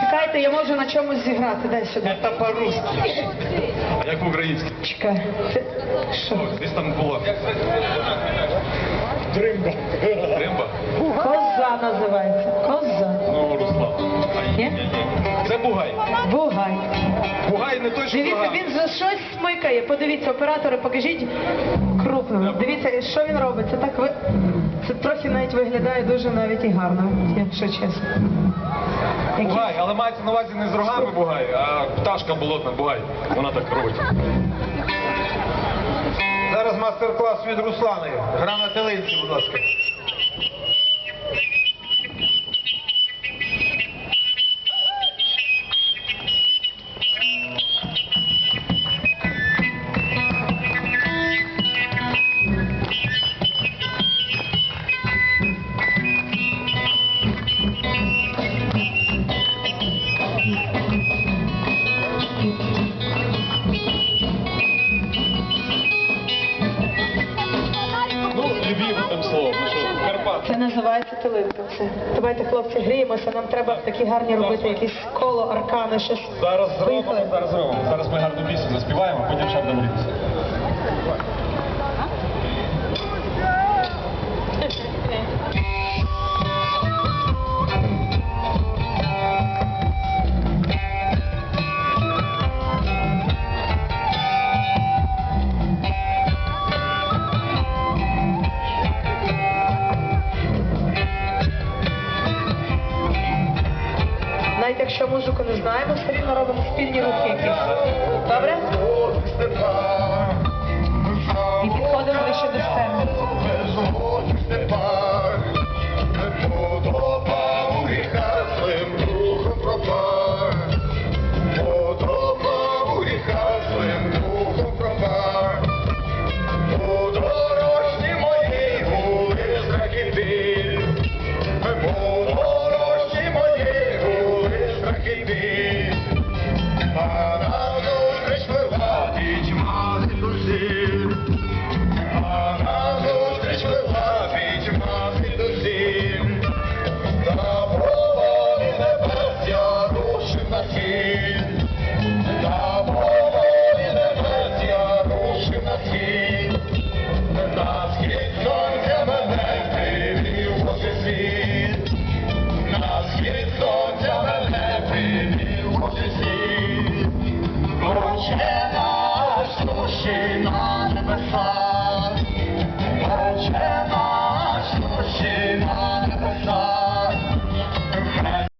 Чекайте, я можу на чомусь зіграти. Дай сюди. Це по-русски. А як по-українськи? Чекай. Що? Десь там було. Дримба. Римба? Коза називається. Коза. Ну, Руслан. Ні? Це Бугай. Бугай. Бугай не той, що Дивіться, Бугай. він за щось смикає. Подивіться, оператори, покажіть крупно. Дивіться, що він робить. Це так ви. Це трохи навіть виглядає дуже навіть і гарно, якщо чесно. Які- Бугай, але мається на увазі не з рогами Бугай, а пташка болотна Бугай. Вона так робить. Зараз мастер-клас від Руслани. Гра на телинці, будь ласка. Це називається тилинка. Це. Давайте, хлопці, гріємося. Нам треба такі гарні робити якісь коло, аркани, щось. Зараз зробимо, зараз зробимо. Зараз ми гарну пісню заспіваємо, потім ще будемо грітися. Якщо музику не знаємо, все рівно робимо спільні рухи якісь. Добре? світ. Оче наш, суші на небеса,